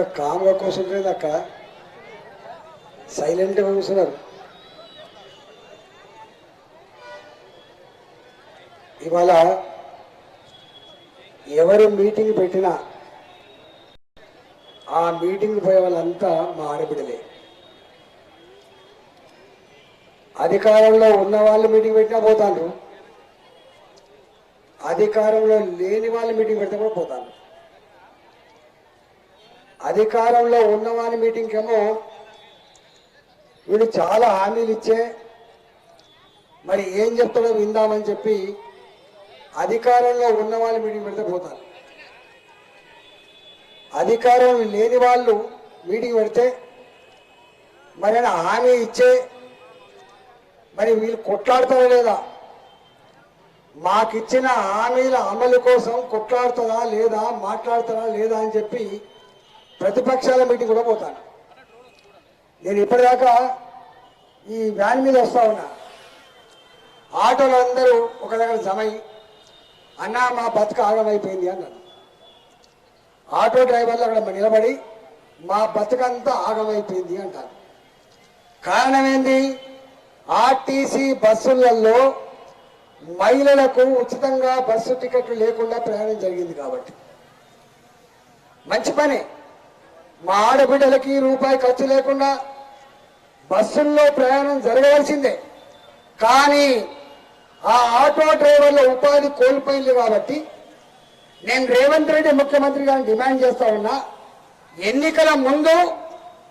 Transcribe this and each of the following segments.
అంత కామ్గా కూర్చుంటుంది అక్క సైలెంట్గా కూర్చున్నారు. ఇవాళ ఎవరు మీటింగ్ పెట్టినా ఆ మీటింగ్ పోయే వాళ్ళంతా మా ఆడబిడ్డలే. అధికారంలో ఉన్న వాళ్ళు మీటింగ్ పెట్టినా పోతాను అధికారంలో లేని వాళ్ళు మీటింగ్ పెడితే కూడా పోతాను అధికారంలో ఉన్నవాని మీటింగ్ ఏమో వీడు చాలా హామీలు ఇచ్చే మరి ఏం చెప్తాడో విందామని చెప్పి అధికారంలో ఉన్న వాళ్ళు మీటింగ్ పెడితే పోతారు. అధికారం లేని వాళ్ళు మీటింగ్ పెడితే మరి ఆయన హామీ ఇచ్చే మరి వీళ్ళు కొట్లాడతారా లేదా? మాకిచ్చిన హామీల అమలు కోసం కొట్లాడుతుందా లేదా మాట్లాడుతారా లేదా అని చెప్పి ప్రతిపక్షాల మీటింగ్ కూడా పోతాను నేను ఇప్పటిదాకా ఈ వ్యాన్ మీద వస్తా ఉన్నా. ఆటోలు అందరూ ఒక దగ్గర జమై అన్నా మా బతుక ఆగమైపోయింది అన్నాను ఆటో డ్రైవర్లు అక్కడ నిలబడి మా బతుకంతా ఆగమైపోయింది అంటారు. కారణం ఏంది? ఆర్టీసీ బస్సులలో మహిళలకు ఉచితంగా బస్సు టికెట్లు లేకుండా ప్రయాణం జరిగింది కాబట్టి. మంచి పని. మా ఆడబిడ్డలకి రూపాయి ఖర్చు లేకుండా బస్సుల్లో ప్రయాణం జరగవలసిందే. కానీ ఆ ఆటో డ్రైవర్ల ఉపాధి కోల్పోయింది కాబట్టి నేను రేవంత్ రెడ్డి ముఖ్యమంత్రి గారిని డిమాండ్ చేస్తా ఉన్నా ఎన్నికల ముందు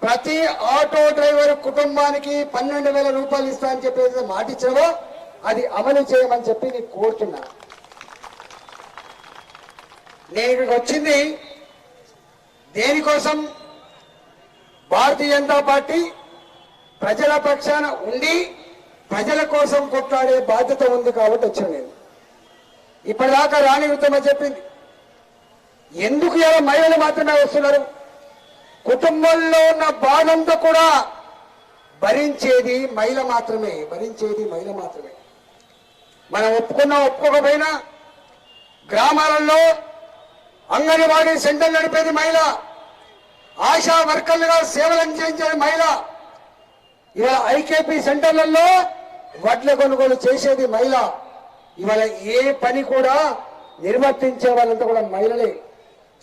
ప్రతి ఆటో డ్రైవర్ కుటుంబానికి పన్నెండు వేల రూపాయలు ఇస్తా అని చెప్పేసి మాట ఇచ్చావో అది అమలు చేయమని చెప్పి నీకు కోరుతున్నా. నేను ఇక్కడికి వచ్చింది దేనికోసం? భారతీయ జనతా పార్టీ ప్రజల పక్షాన ఉండి ప్రజల కోసం కొట్లాడే బాధ్యత ఉంది కాబట్టి వచ్చాను నేను ఇప్పటిదాకా రాణి ఉత్తమ చెప్పింది. ఎందుకు ఇలా మహిళలు మాత్రమే వస్తున్నారు? కుటుంబంలో ఉన్న బాధంతా కూడా భరించేది మహిళ మాత్రమే భరించేది మహిళ మాత్రమే. మనం ఒప్పుకున్నా ఒప్పుకోకపోయినా గ్రామాలలో అంగన్వాడీ సెంటర్ నడిపేది మహిళ. ఆశా వర్కర్లుగా సేవలు అందించేది మహిళ ఇవాళ ఐకేపీ సెంటర్లలో వడ్ల కొనుగోలు చేసేది మహిళ. ఇవాళ ఏ పని కూడా నిర్వర్తించే వాళ్ళంతా కూడా మహిళలే.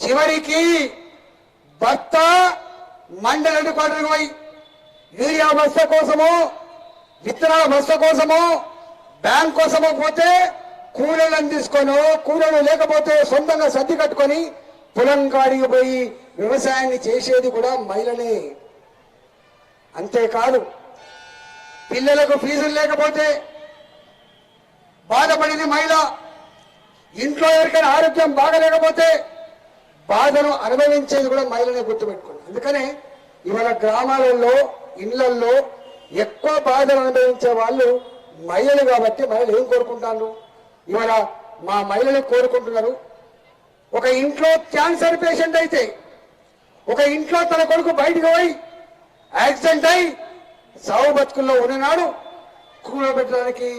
చివరికి భర్త మండల హెడ్ క్వార్టర్కి పోయి యూరియా బస్త కోసమో విత్తనాల బస్త కోసమో బ్యాంక్ కోసమో పోతే కూలీలను తీసుకొని కూలీలు లేకపోతే సొంతంగా సర్ది కట్టుకొని పొలం కాడికి పోయి వ్యవసాయాన్ని చేసేది కూడా మహిళలే. అంతేకాదు పిల్లలకు ఫీజులు లేకపోతే బాధపడింది మహిళ. ఇంట్లో ఎవరికైనా ఆరోగ్యం బాగలేకపోతే బాధను అనుభవించేది కూడా మహిళనే గుర్తుపెట్టుకోండి. అందుకనే ఇవాళ గ్రామాలలో ఇళ్ళలో ఎక్కువ బాధను అనుభవించే వాళ్ళు మహిళలు కాబట్టి మహిళలు ఏం కోరుకుంటాను ఇవాళ మా మహిళలు కోరుకుంటున్నారు ఒక ఇంట్లో క్యాన్సర్ పేషెంట్ అయితే ఒక ఇంట్లో తన కొడుకు బయటకు పోయి యాక్సిడెంట్ అయి సావు బతుకుల్లో ఉన్ననాడు కూడబెట్టడానికి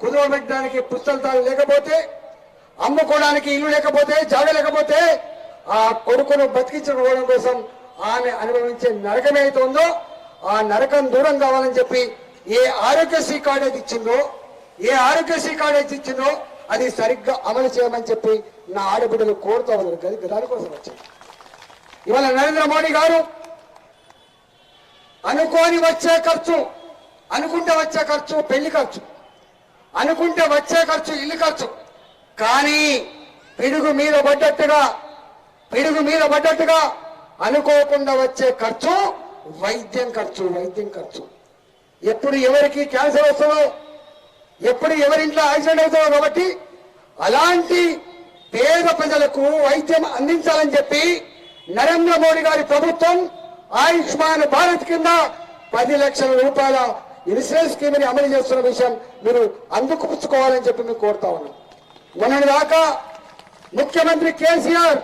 కుదవబెట్టడానికి పుస్తకాలు లేకపోతే అమ్ముకోవడానికి ఇల్లు లేకపోతే జాగ లేకపోతే ఆ కొడుకును బతికించుకోవడం కోసం ఆమె అనుభవించే నరకం ఏదైతే ఉందో ఆ నరకం దూరం కావాలని చెప్పి ఏ ఆరోగ్యశ్రీ కార్డు అయితే ఇచ్చిందో ఏ ఆరోగ్యశ్రీ కార్డు అయితే ఇచ్చిందో అది సరిగ్గా అమలు చేయమని చెప్పి నా ఆడబిడ్డలు కోరుతా ఉన్నారు గది దానికోసం వచ్చింది ఇవాళ నరేంద్ర మోడీ గారు అనుకోని వచ్చే ఖర్చు అనుకుంటే వచ్చే ఖర్చు పెళ్ళి ఖర్చు అనుకుంటే వచ్చే ఖర్చు ఇల్లు ఖర్చు. కానీ పిడుగు మీద పడ్డట్టుగా పిడుగు మీద పడ్డట్టుగా అనుకోకుండా వచ్చే ఖర్చు వైద్యం ఖర్చు వైద్యం ఖర్చు. ఎప్పుడు ఎవరికి క్యాన్సర్ వస్తుందో ఎప్పుడు ఎవరింట్లో యాక్సిడెంట్ అవుతుందో కాబట్టి అలాంటి పేద ప్రజలకు వైద్యం అందించాలని చెప్పి నరేంద్ర మోడీ గారి ప్రభుత్వం ఆయుష్మాన్ భారత్ కింద పది లక్షల రూపాయల ఇన్సూరెన్స్ స్కీమ్ని అమలు చేస్తున్న విషయం మీరు అందుకుపుచ్చుకోవాలని చెప్పి మేము కోరుతా ఉన్నాం. మొన్నటి దాకా ముఖ్యమంత్రి కేసీఆర్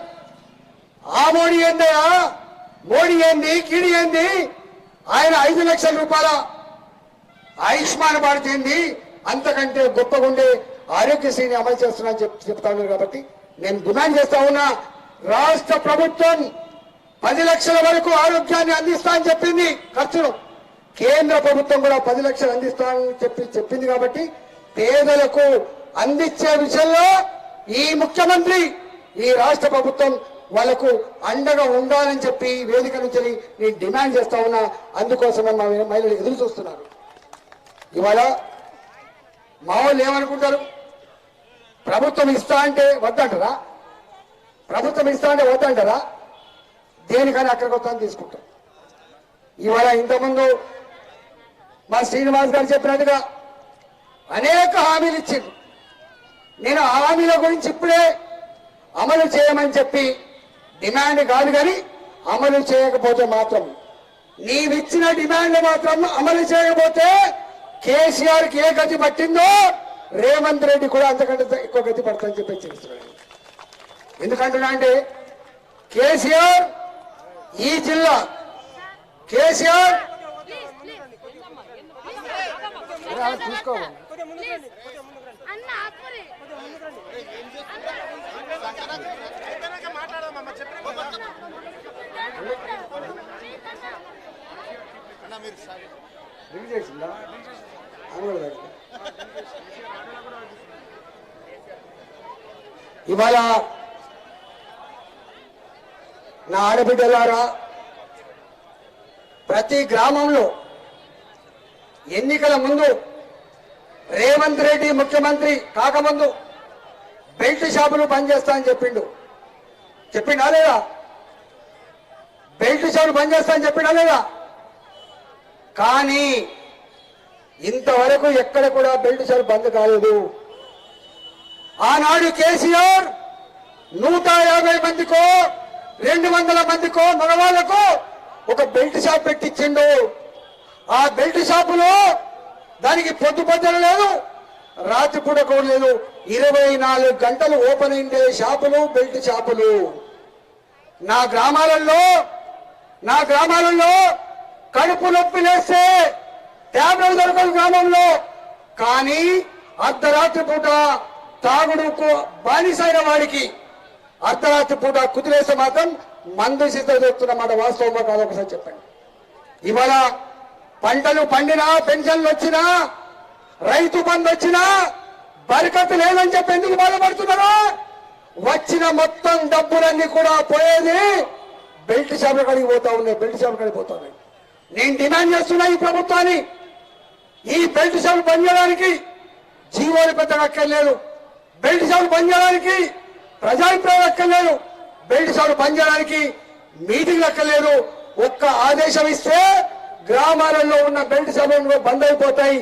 ఆ మోడీ ఏందయ్యా మోడీ ఏంది కీడి ఏంది? ఆయన ఐదు లక్షల రూపాయల ఆయుష్మాన్ భారత్ ఏంది? అంతకంటే గొప్పగుండే ఆరోగ్యశ్రీని అమలు చేస్తున్నా చెప్ చెప్తా ఉన్నారు కాబట్టి నేను డిమాండ్ చేస్తా ఉన్నా. రాష్ట్ర ప్రభుత్వం పది లక్షల వరకు ఆరోగ్యాన్ని అందిస్తా అని చెప్పింది ఖర్చును కేంద్ర ప్రభుత్వం కూడా పది లక్షలు అందిస్తానని చెప్పి చెప్పింది కాబట్టి పేదలకు అందించే విషయంలో ఈ ముఖ్యమంత్రి ఈ రాష్ట్ర ప్రభుత్వం వాళ్ళకు అండగా ఉండాలని చెప్పి వేదిక నుంచి నేను డిమాండ్ చేస్తా ఉన్నా. అందుకోసమే మా మహిళలు ఎదురు చూస్తున్నారు. ఇవాళ మా వాళ్ళు ఏమనుకుంటారు? ప్రభుత్వం ఇస్తా అంటే వద్దంటారా? ప్రభుత్వం ఇస్తా అంటే వద్దంటారా దేనికని అక్కడికి వస్తాను తీసుకుంటాం. ఇవాళ ఇంతకుముందు మా శ్రీనివాస్ గారు చెప్పినట్టుగా అనేక హామీలు ఇచ్చింది నేను ఆ హామీల గురించి ఇప్పుడే అమలు చేయమని చెప్పి డిమాండ్ కాదు కానీ అమలు చేయకపోతే మాత్రం. నీవిచ్చిన డిమాండ్ మాత్రం అమలు చేయకపోతే కేసీఆర్కి ఏ గతి పట్టిందో రేవంత్ రెడ్డి కూడా అంతకంటే ఎక్కువ గతి పడుతుందని చెప్పి హెచ్చరిస్తున్నాడు ఎందుకంటున్నా అంటే కేసీఆర్ ఈ జిల్లా. కేసీఆర్! చేసిందా ఇవాళ నా ఆడబిడ్డలారా ప్రతి గ్రామంలో ఎన్నికల ముందు రేవంత్ రెడ్డి ముఖ్యమంత్రి కాకముందు బెల్ట్ షాపులు బంద్ చేస్తా అని చెప్పిండు. చెప్పిండా లేదా? బెల్ట్ షాపులు బంద్ చేస్తా అని చెప్పిండా లేదా? కానీ ఇంతవరకు ఎక్కడ కూడా బెల్ట్ షాపు బంద్ కాలేదు. ఆనాడు కేసీఆర్ నూట యాభై మందికో రెండు వందల మందికో మగవాళ్ళకు ఒక బెల్ట్ షాప్ పెట్టించిండు ఆ బెల్ట్ షాపులో దానికి పొద్దు పొద్దున లేదు రాత్రి పూట కూడా లేదు. ఇరవై నాలుగు గంటలు ఓపెన్ అయిండే షాపులు బెల్ట్ షాపులు. నా గ్రామాలలో నా గ్రామాలలో కడుపు నొప్పి లేస్తే ట్యాబ్లెట్ దొరకదు గ్రామంలో. కానీ అర్ధరాత్రి పూట తాగుడుకు బానిసైన వాడికి అర్ధరాత్రి పూట కుదిరేస్తే మాత్రం మందు సిద్ధం చెప్తున్నమాట వాస్తవమా కాదు ఒకసారి చెప్పండి. ఇవాళ పంటలు పండినా పెన్షన్లు వచ్చినా రైతు బంధు వచ్చినా బరకత లేదని చెప్పి ఎందుకు బాధపడుతున్నారా? వచ్చిన మొత్తం డబ్బులన్నీ కూడా పోయేది బెల్ట్ షాపుల కడిగి పోతా ఉన్నాయి బెల్ట్ షాపుల కాడికి పోతా ఉన్నాయి. నేను డిమాండ్ చేస్తున్నా ఈ ప్రభుత్వాన్ని. ఈ బెల్ట్ షాపులు పనిచేయడానికి చేయడానికి జీవోలు పెద్దగా అక్కర్లేదు. బెల్ట్ షాపులు పనిచేయడానికి ప్రజాభిప్రాయం లెక్కలేదు. బెల్ట్ షాపులు బంద్ చేయడానికి మీటింగ్ లెక్కలేదు. ఒక్క ఆదేశం ఇస్తే గ్రామాలలో ఉన్న బెల్ట్ షాపులు బంద్ అయిపోతాయి.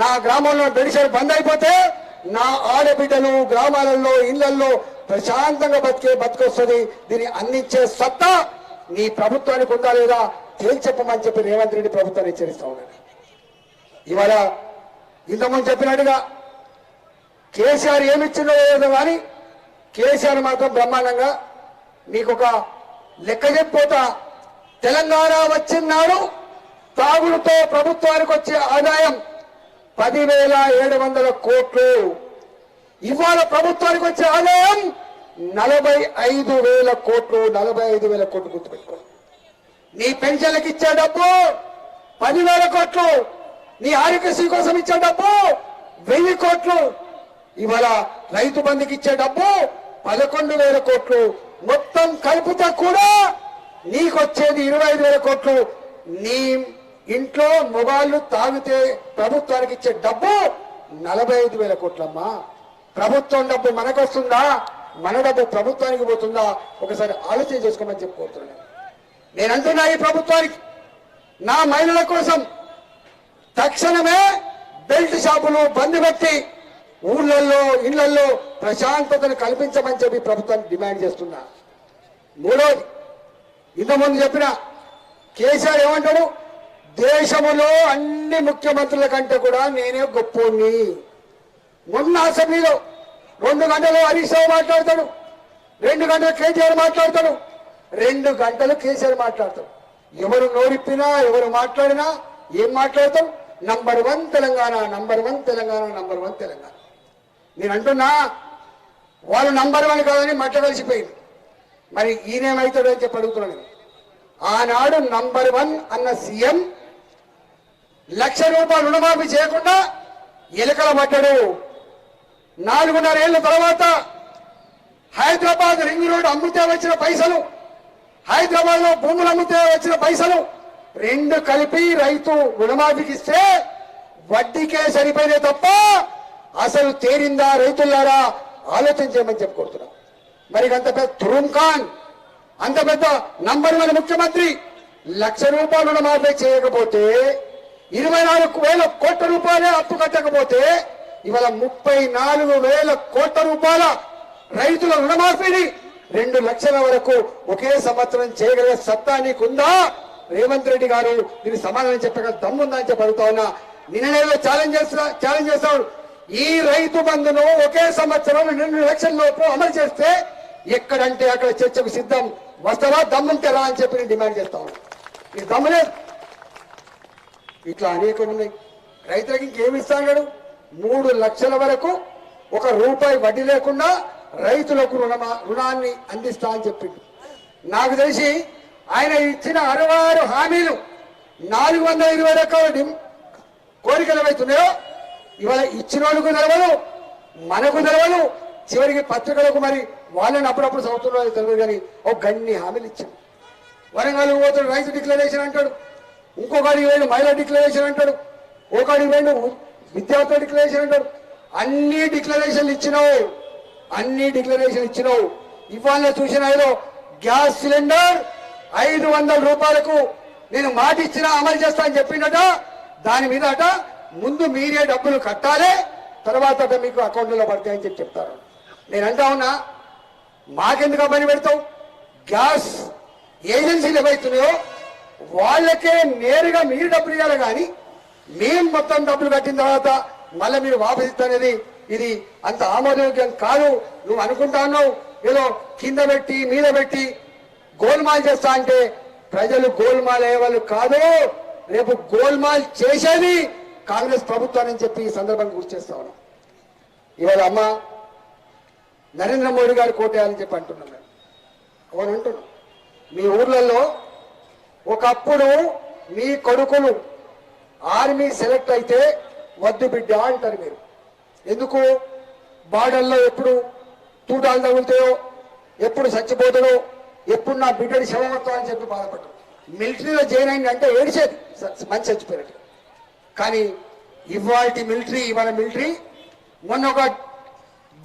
నా గ్రామంలో బెల్ట్ షాపులు బంద్ అయిపోతే నా ఆడబిడ్డలు గ్రామాలలో ఇళ్ళలో ప్రశాంతంగా బతికే బతికొస్తుంది. దీన్ని అందించే సత్తా నీ ప్రభుత్వానికి ఉందా లేదా తేల్చెప్పమని చెప్పి రేవంత్ రెడ్డి ప్రభుత్వాన్ని హెచ్చరిస్తా ఉన్నాడు. ఇవాళ ఇంతకుముందు చెప్పినట్టుగా కేసీఆర్ ఏమిచ్చిందో లేదో కానీ కేసీఆర్ మాత్రం బ్రహ్మాండంగా మీకు ఒక లెక్క చెప్పిపోతా. తెలంగాణ వచ్చినాడు తాగుడుతో ప్రభుత్వానికి వచ్చే ఆదాయం పదివేల ఏడు వందల కోట్లు. ఇవాళ ప్రభుత్వానికి వచ్చే ఆదాయం నలభై ఐదు వేల కోట్లు. నలభై ఐదు వేల కోట్లు గుర్తుపెట్టుకో. నీ పెన్షన్లకు ఇచ్చే డబ్బు పదివేల కోట్లు. నీ ఆరోగ్యశ్రీ కోసం ఇచ్చే డబ్బు వెయ్యి కోట్లు. ఇవాళ రైతు బంధుకి ఇచ్చే డబ్బు పదకొండు వేల కోట్లు మొత్తం కలుపుతా కూడా నీకు వచ్చేది ఇరవై ఐదు వేల కోట్లు. నీ ఇంట్లో మొబైల్ తాగితే ప్రభుత్వానికి ఇచ్చే డబ్బు నలభై ఐదు వేల కోట్లమ్మా. ప్రభుత్వం డబ్బు మనకొస్తుందా? మన డబ్బు ప్రభుత్వానికి పోతుందా? ఒకసారి ఆలోచన చేసుకోమని చెప్పుకోతున్నాను నేను అంటున్నా ఈ ప్రభుత్వానికి నా మహిళల కోసం తక్షణమే బెల్ట్ షాపులు బంద్ పెట్టి ఊళ్ళల్లో ఇళ్ళల్లో ప్రశాంతతను కల్పించమని చెప్పి ప్రభుత్వాన్ని డిమాండ్ చేస్తున్నా. మూడోది ఇంతకుముందు చెప్పిన కేసీఆర్ ఏమంటాడు? దేశములో అన్ని ముఖ్యమంత్రుల కంటే కూడా నేనే గొప్పోణ్ణి మొన్న అసెంబ్లీలో రెండు గంటలు హరీష్ రావు మాట్లాడతాడు రెండు గంటలు కేసీఆర్ మాట్లాడతాడు రెండు గంటలు కేసీఆర్ మాట్లాడతాడు. ఎవరు నోరిప్పినా ఎవరు మాట్లాడినా ఏం మాట్లాడతాం number one Telangana number one Telangana number one Telangana. నేను అంటున్నా వాళ్ళు నంబర్ వన్ కాదని మట్ట కలిసిపోయింది. మరి ఈయనేమవుతాడు అని చెప్పి అడుగుతున్నాను ఆనాడు నంబర్ వన్ అన్న సీఎం లక్ష రూపాయలు రుణమాఫీ చేయకుండా ఎలుకల పట్టడు నాలుగున్నర ఏళ్ళ తర్వాత హైదరాబాద్ రింగ్ రోడ్ అమ్మితే వచ్చిన పైసలు హైదరాబాద్లో భూములు అమ్మితే వచ్చిన పైసలు రెండు కలిపి రైతు రుణమాఫీకి ఇస్తే వడ్డీకే సరిపోయినాయి తప్ప అసలు తేరిందా రైతులారా? ఆలోచించేయమని చెప్పుకుంటున్నాం మరి అంత పెద్ద తురుం ఖాన్ అంత పెద్ద నంబర్ వన్ ముఖ్యమంత్రి లక్ష రూపాయలు రుణమాఫీ చేయకపోతే ఇరవై నాలుగు వేల కోట్ల రూపాయలే అప్పు కట్టకపోతే ఇవాళ ముప్పై నాలుగు వేల కోట్ల రూపాయల రైతుల రుణమాఫీని రెండు లక్షల వరకు ఒకే సంవత్సరం చేయగలిగే సత్తా నీకుందా? రేవంత్ రెడ్డి గారు దీనికి సమాధానం చెప్పగల దమ్ముందా అని చెప్పి అడుగుతా ఉన్నా. నిన్ననేదో ఛాలెంజ్ చేస్తున్నా ఛాలెంజ్ చేస్తాడు ఈ రైతు బంధును ఒకే సంవత్సరం రెండు లక్షల లోపు అమలు చేస్తే ఎక్కడంటే అక్కడ చర్చకు సిద్ధం. వస్తారా దమ్ముంటే రా అని చెప్పి నేను డిమాండ్ చేస్తా ఉన్నా. ఈ దమ్ము ఇట్లా అనేకం ఉన్నాయి. రైతులకు ఇంకేమి ఇస్తాడు మూడు లక్షల వరకు ఒక రూపాయి వడ్డీ లేకుండా రైతులకు రుణమా రుణాన్ని అందిస్తా అని చెప్పిండు. నాకు తెలిసి ఆయన ఇచ్చిన అరవై ఆరు హామీలు నాలుగు వందల ఇరవై రకాల కోరికలు అవుతున్నాయో ఇవాళ ఇచ్చిన వాళ్ళకు తెలవదు మనకు తెలవదు చివరికి పత్రికలకు మరి వాళ్ళని అప్పుడప్పుడు చదువుతున్నారో తెలియదు కానీ ఒక గన్ని హామీలు ఇచ్చాడు వరంగల్ పోతాడు రైతు డిక్లరేషన్ అంటాడు. ఇంకొకటి వేడు మహిళా డిక్లరేషన్ అంటాడు. ఒకడికి వేడు విద్యార్థుల డిక్లరేషన్ అంటాడు. అన్ని డిక్లరేషన్లు ఇచ్చినావు అన్ని డిక్లరేషన్ ఇచ్చినావు. ఇవాళ చూసిన ఏదో గ్యాస్ సిలిండర్ ఐదు వందల రూపాయలకు నేను మాట ఇచ్చినా అమలు చేస్తా అని చెప్పిండట దాని మీద అట ముందు మీరే డబ్బులు కట్టాలి తర్వాత మీకు అకౌంట్లో పడతాయని చెప్పి చెప్తారు. నేను అంటా ఉన్నా మాకెందుకు పని పెడతావు? గ్యాస్ ఏజెన్సీలు ఏవైతున్నాయో వాళ్ళకే నేరుగా మీరు డబ్బులు ఇవ్వాలి కానీ మేము మొత్తం డబ్బులు కట్టిన తర్వాత మళ్ళీ మీరు వాపస్ ఇస్తానేది ఇది అంత ఆమోదయోగ్యం కాదు. నువ్వు అనుకుంటాను ఏదో కింద పెట్టి మీద పెట్టి గోల్మాల్ చేస్తా అంటే ప్రజలు గోల్మాల్ అయ్యేవాళ్ళు కాదు. రేపు గోల్మాల్ చేసేది కాంగ్రెస్ ప్రభుత్వాన్ని చెప్పి ఈ సందర్భంగా గుర్తు చేస్తా ఉన్నాం. ఇవాళ అమ్మ నరేంద్ర మోడీ గారు కోటేయాలని చెప్పి అంటున్నాం మేము. అవును అంటున్నాం. మీ ఊర్లలో ఒకప్పుడు మీ కొడుకులు ఆర్మీ సెలెక్ట్ అయితే వద్దు బిడ్డ అంటారు మీరు. ఎందుకు? బార్డర్లో ఎప్పుడు తూటాలు తగులుతాయో ఎప్పుడు చచ్చిపోతాడో ఎప్పుడు నా బిడ్డడి శవమొత్తం అని చెప్పి బాధపడ్డాడు మిలిటరీలో జాయిన్ అయింది అంటే ఏడిచేది. స- మంచి చచ్చిపోయినట్టు. కానీ ఇవాళ మిలిటరీ ఇవాళ మిలిటరీ మొన్న ఒక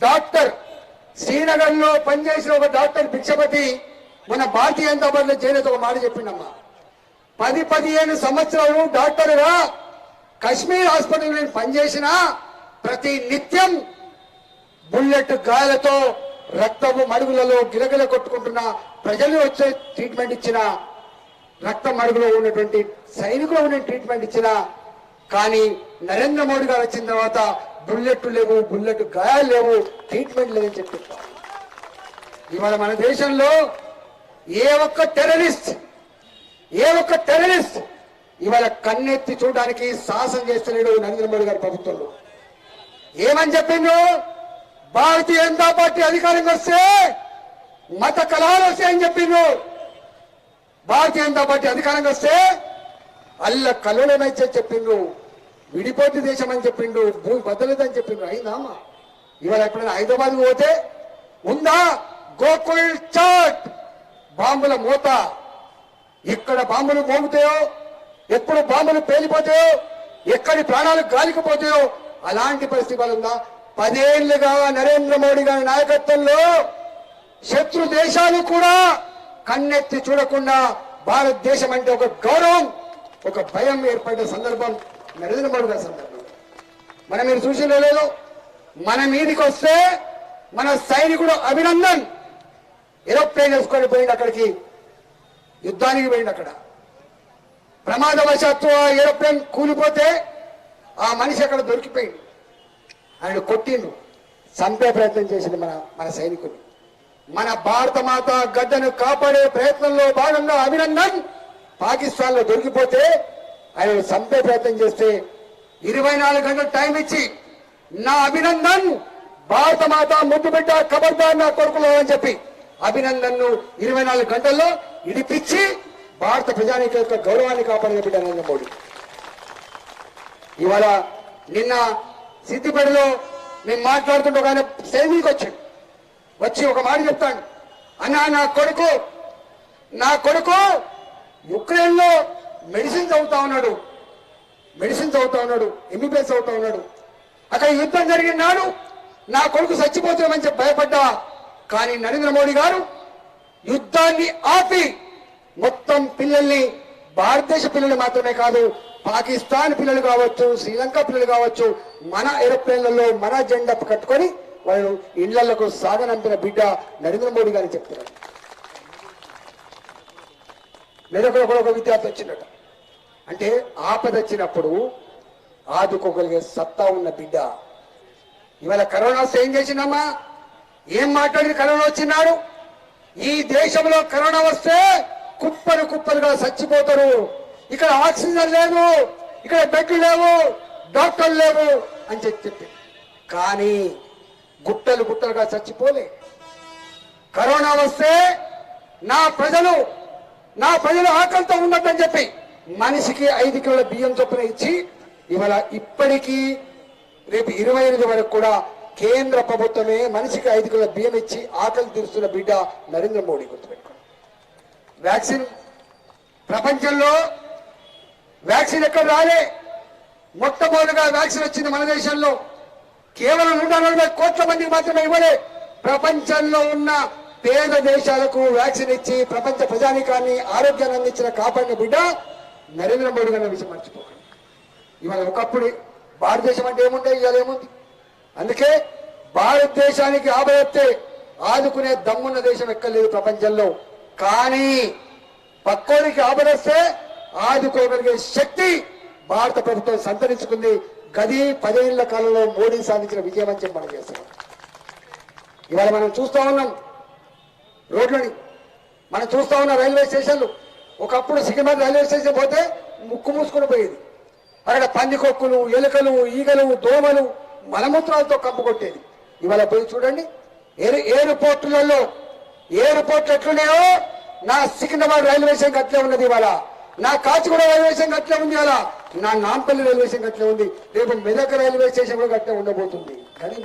డాక్టర్ శ్రీనగర్లో పనిచేసిన ఒక డాక్టర్ భిక్షపతి మన భారతీయ జనతా పార్టీలో చేరేది ఒక మాట చెప్పిండమ్మా. పది పదిహేను సంవత్సరాలు డాక్టర్గా కశ్మీర్ హాస్పిటల్ నేను పనిచేసిన ప్రతి నిత్యం బుల్లెట్ గాయాలతో రక్తము మడుగులలో గిరగిల కొట్టుకుంటున్న ప్రజలు వచ్చే ట్రీట్మెంట్ ఇచ్చిన రక్త మడుగులో ఉన్నటువంటి సైనికులు ఉన్న ట్రీట్మెంట్ ఇచ్చిన కానీ నరేంద్ర మోడీ గారు వచ్చిన తర్వాత బుల్లెట్ లేవు బుల్లెట్ గాయాలు లేవు ట్రీట్మెంట్ లేదని చెప్పి ఇవాళ మన దేశంలో ఏ ఒక్క టెర్రరిస్ట్ ఏ ఒక్క టెర్రరిస్ట్ ఇవాళ కన్నెత్తి చూడడానికి సాహసం చేస్తున్నాడు నరేంద్ర మోడీ గారి ప్రభుత్వంలో. ఏమని చెప్పిండు భారతీయ జనతా పార్టీ అధికారంగా వస్తే మత కళాలు వస్తాయని చెప్పిండు భారతీయ జనతా పార్టీ అధికారంగా వస్తే అల్ల కల్లోలమైతే చెప్పిండు విడిపోటీ దేశం అని చెప్పిండు భూమి బద్దలేదని చెప్పిండు. అయిందామా ఇవాళ ఎప్పుడైనా హైదరాబాద్ పోతే ఉందా? గోకుల్ చాట్ బాంబుల మూత. ఎక్కడ బాంబులు మోగుతాయో ఎప్పుడు బాంబులు పేలిపోతాయో ఎక్కడి ప్రాణాలు గాలికిపోతాయో అలాంటి పరిస్థితి ఉందా? పదేళ్ళుగా నరేంద్ర మోడీ గారి నాయకత్వంలో శత్రు దేశాలు కూడా కన్నెత్తి చూడకుండా భారతదేశం అంటే ఒక గౌరవం ఒక భయం ఏర్పడిన సందర్భం. నరేంద్ర మోడీ గారి సందర్భం మనం మీరు చూసిన లేదు. మన మీదికి వస్తే మన సైనికుడు అభినందన్ ఏరోప్లేన్ వేసుకొని పోయింది అక్కడికి. యుద్ధానికి పోయింది అక్కడ. ప్రమాదవశాత్తు ఆ ఏరోప్లేన్ కూలిపోతే ఆ మనిషి అక్కడ దొరికిపోయింది ఆయన కొట్టిండు. చంపే ప్రయత్నం చేసింది మన మన సైనికుడు. మన భారత మాత గడ్డను కాపాడే ప్రయత్నంలో భాగంగా అభినందన్ పాకిస్తాన్లో దొరికిపోతే ఆయన చంపే ప్రయత్నం చేస్తే ఇరవై నాలుగు గంటలు టైం ఇచ్చి నా అభినందన్ భారత మాత ముద్దు బిడ్డ కబర్దార్ నా కొడుకులో అని చెప్పి అభినందన్ను ఇరవై నాలుగు గంటల్లో ఇడిపించి భారత ప్రజానికి యొక్క గౌరవాన్ని కాపాడిన బిడ్డ నరేంద్ర మోడీ. ఇవాళ నిన్న సిద్దిపేటలో మేము మాట్లాడుతుంటే ఒక ఆయన సేవింగ్కి వచ్చాడు. వచ్చి ఒక మాట చెప్తాడు. అన్నా నా కొడుకు నా కొడుకు యుక్రెయిన్లో మెడిసిన్ చదువుతా ఉన్నాడు. మెడిసిన్ చదువుతా ఉన్నాడు. ఎంబీబీఎస్ చదువుతా ఉన్నాడు. అక్కడ యుద్ధం జరిగిన నాడు నా కొడుకు చచ్చిపోతున్నామని చెప్పి భయపడ్డా. కానీ నరేంద్ర మోడీ గారు యుద్ధాన్ని ఆపి మొత్తం పిల్లల్ని భారతదేశ పిల్లలు మాత్రమే కాదు పాకిస్తాన్ పిల్లలు కావచ్చు శ్రీలంక పిల్లలు కావచ్చు మన ఏరోప్లేన్లలో మన జెండా కట్టుకొని వాళ్ళు ఇళ్ళకు సాగనంపిన బిడ్డ నరేంద్ర మోడీ గారిని చెప్తున్నారు. మీరు కూడా ఒక విద్యార్థి వచ్చిందట. అంటే ఆపద వచ్చినప్పుడు ఆదుకోగలిగే సత్తా ఉన్న బిడ్డ. ఇవాళ కరోనా వస్తే ఏం చేసిందమ్మా. ఏం మాట్లాడి కరోనా వచ్చినాడు. ఈ దేశంలో కరోనా వస్తే కుప్పలు కుప్పలుగా చచ్చిపోతారు. ఇక్కడ ఆక్సిజన్ లేదు. ఇక్కడ బెడ్లు లేవు. డాక్టర్లు లేవు అని చెప్పి చెప్పి కానీ గుట్టలు గుట్టలుగా చచ్చిపోలే. కరోనా వస్తే నా ప్రజలు నా ప్రజలు ఆకలితో ఉండద్దని చెప్పి మనిషికి ఐదు కిలోల బియ్యం చొప్పున ఇచ్చి ఇవాళ ఇప్పటికీ రేపు ఇరవై ఎనిమిది వరకు కూడా కేంద్ర ప్రభుత్వమే మనిషికి ఐదు కిలోల బియ్యం ఇచ్చి ఆకలి తీరుస్తున్న బిడ్డ నరేంద్ర మోడీ గుర్తుపెట్టుకోండి. వ్యాక్సిన్ ప్రపంచంలో వ్యాక్సిన్ ఎక్కడ రాలే? మొట్టమొదటిగా వ్యాక్సిన్ వచ్చింది మన దేశంలో. కేవలం నూట నలభై కోట్ల మందికి మాత్రమే ఇవ్వలే. ప్రపంచంలో ఉన్న పేద దేశాలకు వ్యాక్సిన్ ఇచ్చి ప్రపంచ ప్రజానికాన్ని ఆరోగ్యాన్ని అందించిన కాపాడిన బిడ్డ నరేంద్ర మోడీ గారి విషయం మర్చిపోకండి ఇవాళ ఒకప్పుడు భారతదేశం అంటే ఏముండే? ఇవాళ ఏముంది? అందుకే భారతదేశానికి ఆభయత్తే ఆదుకునే దమ్మున్న దేశం ఎక్కలేదు ప్రపంచంలో. కానీ పక్కోడికి ఆపదొస్తే ఆదుకోగలిగే శక్తి భారత ప్రభుత్వం సంతరించుకుంది. గది పదేళ్ళ కాలంలో మోడీ సాధించిన విజయం అని చెప్పి మనం చేస్తున్నాం. ఇవాళ మనం చూస్తా ఉన్నాం రోడ్లని. మనం చూస్తా ఉన్న రైల్వే స్టేషన్లు. ఒకప్పుడు సికింద్రాబాద్ రైల్వే స్టేషన్ పోతే ముక్కు మూసుకొని పోయేది. అక్కడ పందికొక్కులు ఎలుకలు ఈగలు దోమలు మలమూత్రాలతో కప్పు కొట్టేది. ఇవాళ పోయి చూడండి. ఏరు ఎయిర్పోర్టులలో ఎయిర్పోర్ట్లు ఎట్లున్నాయో నా సికింద్రాబాద్ రైల్వే స్టేషన్ అట్లే ఉన్నది ఇవాళ. నా కాచిగూడ రైల్వే స్టేషన్ అట్లే ఉంది ఇవాళ. నా నాంపల్లి రైల్వే స్టేషన్ అట్లే ఉంది. రేపు మెదక్ రైల్వే స్టేషన్ కూడా అట్లే ఉండబోతుంది. కానీ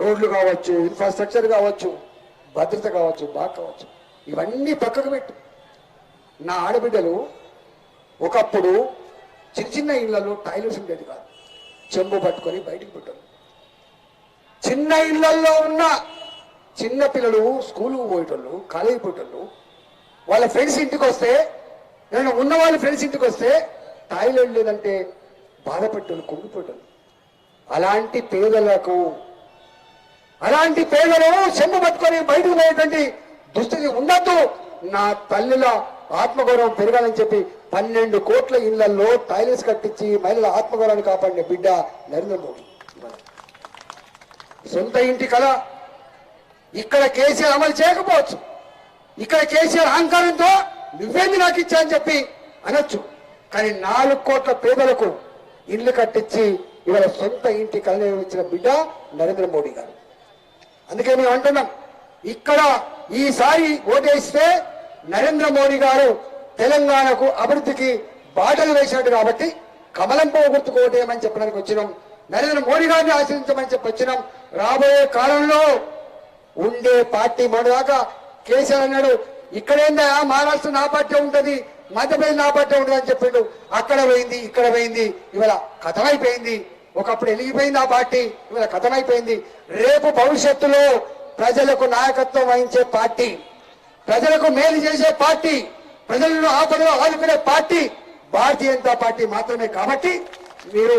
రోడ్లు కావచ్చు ఇన్ఫ్రాస్ట్రక్చర్ కావచ్చు భద్రత కావచ్చు బాగా కావచ్చు. ఇవన్నీ పక్కకు పెట్టు. నా ఆడబిడ్డలు ఒకప్పుడు చిన్న చిన్న ఇళ్ళలో టాయిలెట్స్ ఉండేది కాదు. చెంబు పట్టుకొని బయటికి పెట్టారు చిన్న ఇళ్ళలో ఉన్న చిన్న పిల్లలు స్కూల్కి పోయేటోళ్ళు కాలేజీ పోయేటోళ్ళు వాళ్ళ ఫ్రెండ్స్ ఇంటికి వస్తే నేను ఉన్న వాళ్ళ ఫ్రెండ్స్ ఇంటికి వస్తే టాయిలెట్ లేదంటే బాధపెట్టోళ్ళు కుంగిపోయేటోళ్ళు. అలాంటి పేదలకు అలాంటి పేదలు చెంబు పట్టుకొని బయటకు పోయేటువంటి దుస్థితి ఉండద్దు. నా తల్లిలో ఆత్మగౌరవం పెరగాలని చెప్పి పన్నెండు కోట్ల ఇళ్ళలో టైలెట్స్ కట్టించి మహిళల ఆత్మగౌరవాన్ని కాపాడిన బిడ్డ నరేంద్ర మోడీ. సొంత ఇంటి కళ. ఇక్కడ కేసీఆర్ అమలు చేయకపోవచ్చు. ఇక్కడ కేసీఆర్ అహంకారంతో నువ్వేంది నాకు ఇచ్చా అని చెప్పి అనొచ్చు. కానీ నాలుగు కోట్ల పేదలకు ఇల్లు కట్టించి ఇవాళ సొంత ఇంటి కళ నిర్వహించిన బిడ్డ నరేంద్ర మోడీ గారు. అందుకే మేము అంటున్నాం ఇక్కడ ఈసారి ఓటేస్తే నరేంద్ర మోడీ గారు తెలంగాణకు అభివృద్ధికి బాటలు వేసినట్టు కాబట్టి కమలం పోగొట్టుకు ఓటేయమని చెప్పడానికి వచ్చినాం. నరేంద్ర మోడీ గారిని ఆశ్రయించమని చెప్పి వచ్చినాం. రాబోయే కాలంలో ఉండే పార్టీ మొదదాకా కేసీఆర్ అన్నాడు ఇక్కడేందా? మహారాష్ట్ర నా పార్టీ ఉంటుంది మధ్యప్రదేశ్ నా పార్టీ ఉంటది అని చెప్పిండు. అక్కడ పోయింది ఇక్కడ పోయింది ఇవాళ కథమైపోయింది. ఒకప్పుడు వెలిగిపోయింది ఆ పార్టీ ఇవాళ కథమైపోయింది. రేపు భవిష్యత్తులో ప్రజలకు నాయకత్వం వహించే పార్టీ ప్రజలకు మేలు చేసే పార్టీ ప్రజలను ఆపదలో ఆదుకునే పార్టీ భారతీయ జనతా పార్టీ మాత్రమే కాబట్టి మీరు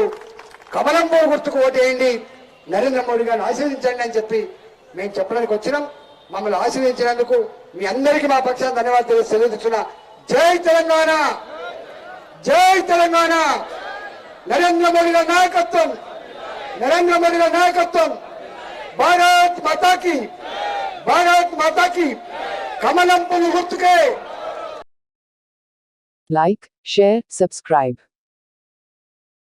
కమలంబో గుర్తుకు ఓటేయండి. నరేంద్ర మోడీ గారిని ఆశీర్వదించండి అని చెప్పి మేము చెప్పడానికి వచ్చినాం. మమ్మల్ని ఆశీర్వదించినందుకు మీ అందరికీ మా పక్షాన్ని ధన్యవాదాలు తెలియ- తెలియజేస్తున్నా జై తెలంగాణ! జై తెలంగాణ! నరేంద్ర మోడీ గారి నాయకత్వం! నరేంద్ర మోడీ గారి నాయకత్వం! భారత్ మాతాకి భారత్ మాతాకి కమలం పువ్వు గుర్తుకే Like, share, subscribe.